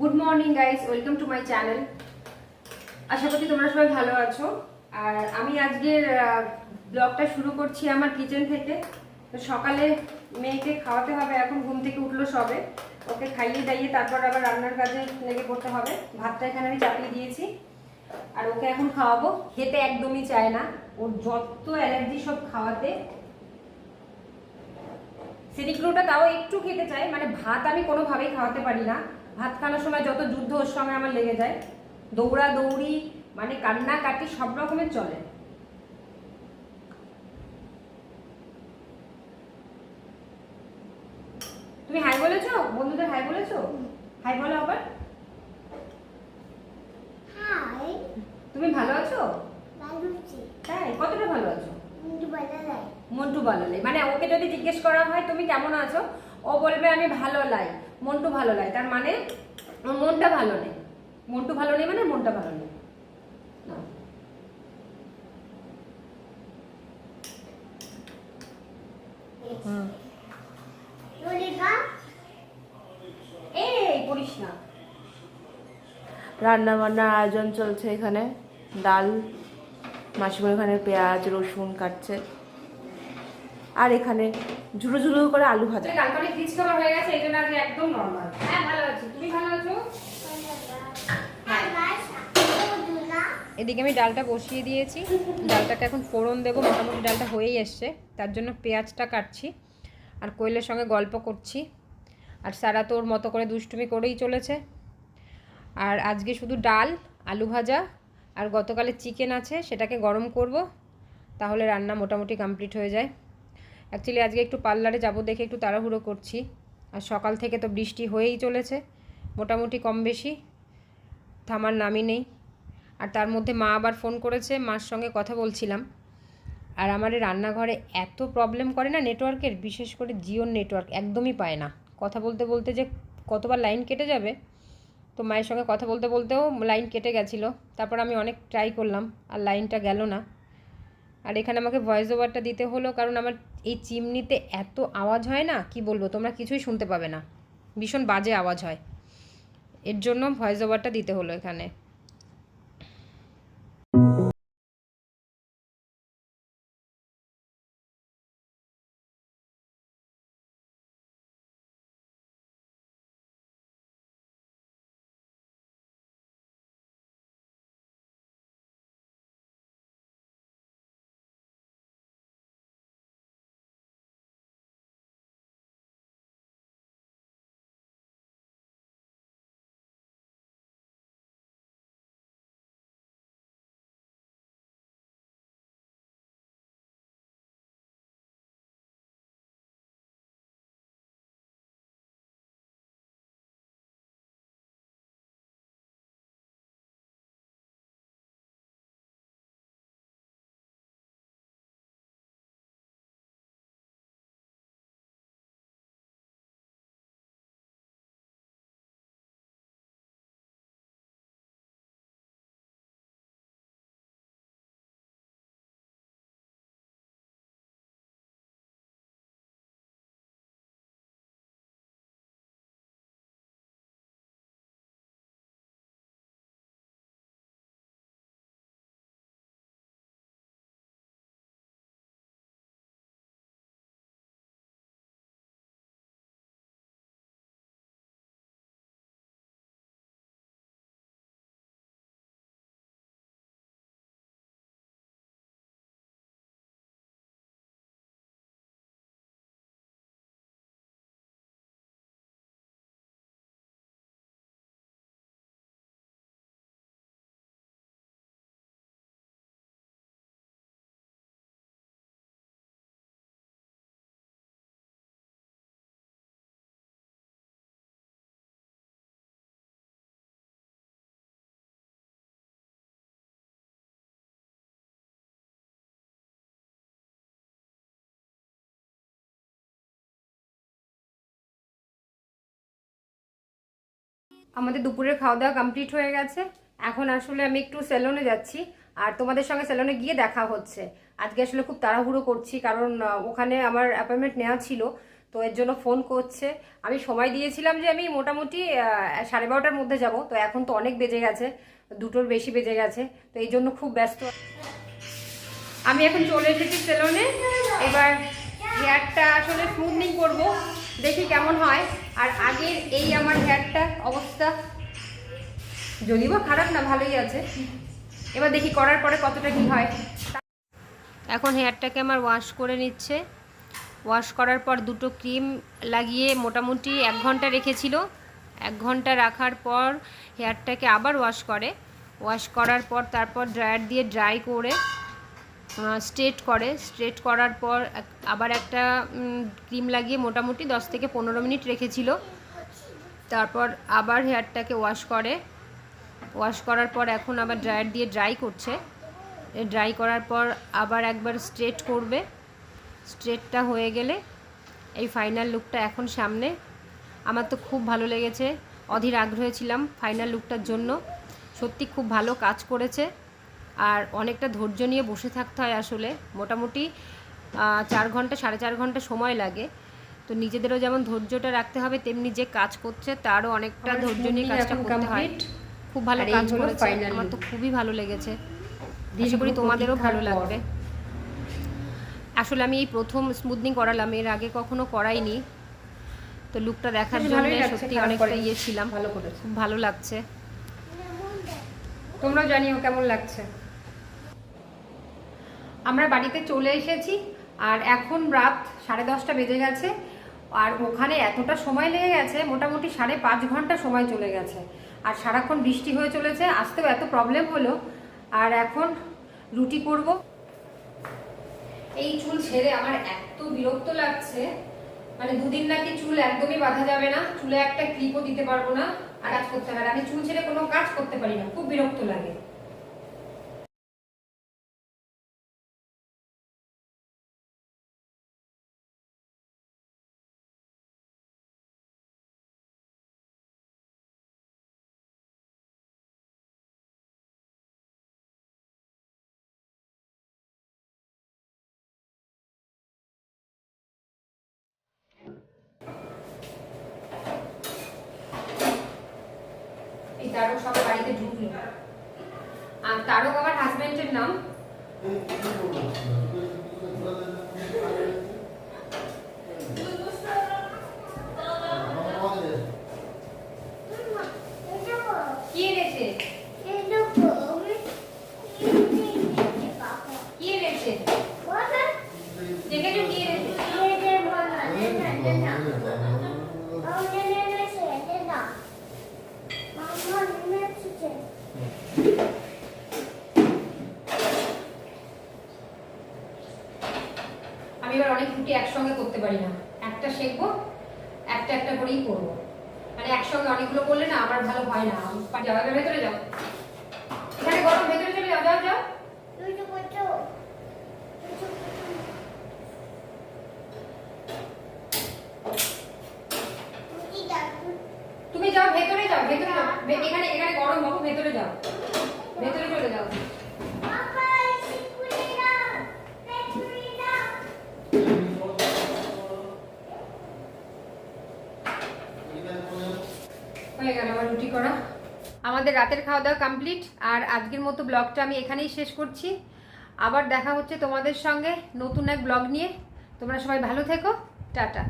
Good morning guys welcome to my channel আশা করি তোমরা সবাই ভালো আছো। আর আমি আজকের ব্লগটা শুরু করছি আমার কিচেন থেকে। তো সকালে মেয়েকে খাওয়াতে হবে, এখন ঘুম থেকে উঠল সবে। ওকে খাইয়ে দাইয়ে তারপর আবার রান্নার কাজে লেগে পড়তে হবে। ভাতটা এখানে আমি চাপিয়ে দিয়েছি। আর ওকে এখন খাওয়াবো। খেতে একদমই চায় না। ওর যত অ্যালার্জি সব খাওয়াতে। সিরিক্রোটা তাও একটু খেতে চাই মানে ভাত আমি কোনোভাবেই খাওয়াতে পারি না। ভাত খাওয়ানোর সময় যত যুদ্ধ ওর সঙ্গে আমার লেগে যায়। দৌড়া দৌড়ি মানে কান্না কাটি সব রকমের চলে। তুমি হাই বলেছ? বন্ধুদের হাই বলেছ? হাই বলো আবার। হাই। তুমি ভালো আছো? তাই? কতটা ভালো আছো? মন্টু ভালো মানে ওকে যদি জিজ্ঞেস করা হয় তুমি কেমন আছো? ও বলবে আমি ভালো লাই মন্টু ভালো লাই তার মানে ওর মনটা ভালো নেই। মন্টু ভালো নেই মানে মনটা ভালো নেই। রান্না বান্নার আয়োজন চলছে এখানে। ডাল মাসিমা এখানে পেঁয়াজ রসুন কাটছে। আর এখানে ঝুড়ো ঝুড়ো করে আলু ভাজা। খাবার হয়ে গেছে এই জন্য আজকে একদম নর্মাল হ্যাঁ ভালো আছি। তুমি ভালো আছো? এদিকে আমি ডালটা বসিয়ে দিয়েছি। ডালটাকে এখন ফোড়ন দেবো মোটামুটি ডালটা হয়েই এসছে। তার জন্য পেঁয়াজটা কাটছি আর কোয়েলের সঙ্গে গল্প করছি। আর সারা তোর মতো করে দুষ্টুমি করেই চলেছে। আর আজকে শুধু ডাল আলু ভাজা আর গতকালের চিকেন আছে সেটাকে গরম করব তাহলে রান্না মোটামুটি কমপ্লিট হয়ে যায়। অ্যাকচুয়ালি আজকে একটু পার্লারে যাব দেখে একটু তাড়াহুড়ো করছি। আর সকাল থেকে তো বৃষ্টি হয়েই চলেছে, মোটামুটি কম বেশি। থামার নামই নেই। আর তার মধ্যে মা আবার ফোন করেছে, মার সঙ্গে কথা বলছিলাম। আর আমার এই রান্নাঘরে এত প্রবলেম করে না নেটওয়ার্কের বিশেষ করে জিওর নেটওয়ার্ক একদমই পায় না। কথা বলতে বলতে যে কতবার লাইন কেটে যাবে, তো মায়ের সঙ্গে কথা বলতে বলতেও লাইন কেটে গেছিল। তারপর আমি অনেক ট্রাই করলাম, আর লাইনটা গেল না। আর এখানে আমাকে ভয়েস ওভারটা দিতে হলো, কারণ আমার এই চিমনিতে এত আওয়াজ হয় না, কি বলব, তোমরা কিছুই শুনতে পাবে না। ভীষণ বাজে আওয়াজ হয়। এর জন্য ভয়েস ওভারটা দিতে হলো এখানে। আমাদের দুপুরের খাওয়া দাওয়া কমপ্লিট হয়ে গেছে। এখন আসলে আমি একটু সেলুনে যাচ্ছি, আর তোমাদের সঙ্গে সেলুনে গিয়ে দেখা হচ্ছে। আজকে আসলে খুব তাড়াহুড়ো করছি, কারণ ওখানে আমার অ্যাপয়েন্টমেন্ট নেওয়া ছিল, তো এর জন্য ফোন করছে। আমি সময় দিয়েছিলাম যে আমি মোটামুটি সাড়ে বারোটার মধ্যে যাব, তো এখন তো অনেক বেজে গেছে, দুটোর বেশি বেজে গেছে, তো এই জন্য খুব ব্যস্ত। আমি এখন চলে এসেছি সেলুনে এবার হেয়ারটা আসলে স্মুথনিং করব। দেখি কেমন হয়। আর আগের এই আমার হেয়ারটা অবস্থা যদিও বা খারাপ না, ভালোই আছে। এবার দেখি করার পরে কতটা কি হয়। এখন হেয়ারটাকে আমার ওয়াশ করে নিচ্ছে। ওয়াশ করার পর দুটো ক্রিম লাগিয়ে মোটামুটি এক ঘণ্টা রেখেছিল। এক ঘণ্টা রাখার পর হেয়ারটাকে আবার ওয়াশ করে। ওয়াশ করার পর তারপর ড্রায়ার দিয়ে ড্রাই করে স্ট্রেট করে। স্ট্রেট করার পর আবার একটা ক্রিম লাগিয়ে মোটামুটি দশ থেকে পনেরো মিনিট রেখেছিল। তারপর আবার হেয়ারটাকে ওয়াশ করে। ওয়াশ করার পর এখন আবার ড্রায়ার দিয়ে ড্রাই করছে। ড্রাই করার পর আবার একবার স্ট্রেট করবে। স্ট্রেটটা হয়ে গেলে এই ফাইনাল লুকটা এখন সামনে। আমার তো খুব ভালো লেগেছে। অধীর আগ্রহে ছিলাম ফাইনাল লুকটার জন্য। সত্যি খুব ভালো কাজ করেছে। আর অনেকটা ধৈর্য নিয়ে বসে থাকতে হয় আসলে। মোটামুটি চার ঘণ্টা সাড়ে চার ঘণ্টা সময় লাগে। তো নিজেদেরও যেমন ধৈর্যটা রাখতে হবে তেমনি যে কাজ করছে তারও অনেকটা ধৈর্য নিয়ে কাজটা করতে হয়। খুব ভালো কাজ করেছে। আমার তো খুবই ভালো লেগেছে। আশা করি তোমাদেরও ভালো লাগবে। আসলে আমি এই প্রথম স্মুথনিং করালাম এর আগে কখনো করাইনি। তো লুকটা দেখার জন্য সত্যি অনেকটা ইয়ে ছিলাম। ভালো করেছে। খুব ভালো লাগছে। তোমরাও জানিও কেমন লাগছে। আমরা বাড়িতে চলে এসেছি, আর এখন রাত সাড়ে দশটা বেজে গেছে, আর ওখানে এতটা সময় লেগে গেছে, মোটামুটি সাড়ে পাঁচ ঘণ্টা সময় চলে গেছে। আর সারাক্ষণ বৃষ্টি হয়ে চলেছে, আসতেও এত প্রবলেম হলো, আর এখন রুটি করব। এই চুল ছেড়ে আমার এত বিরক্ত লাগছে মানে দুদিন নাকি চুল একদমই বাঁধা যাবে না, চুলে একটা ক্লিপও দিতে পারব না, আর কাজ করতে আর আমি চুল ছেড়ে কোনো কাজ করতে পারি না, খুব বিরক্ত লাগে। তারক সব বাড়িতে ঢুকলো। আর তারক আমার হাজবেন্ডের নাম। আমি এবার অনেক রুটি একসঙ্গে করতে পারি না। একটা শেখবো একটা একটা করেই করব। মানে একসঙ্গে অনেকগুলো করলে না আমার ভালো হয় না। আমি- যাও এবার ভেতরে যাও। এখানে গরম ভেতরে চলে যাও যাও যাও. তুমি যাও ভেতরে যাও ভেতরে যাও। এখানে এখানে গরম বাবু ভেতরে যাও ভেতরে চলে যাও Papá, escuela. Escuela. হয়ে গেল আমার রুটি করা। আমাদের রাতের খাওয়া দাওয়া কমপ্লিট আর আজকের মতো ব্লগটা আমি এখানেই শেষ করছি। আবার দেখা হচ্ছে তোমাদের সঙ্গে নতুন এক ব্লগ নিয়ে। তোমরা সবাই ভালো থেকো, টাটা।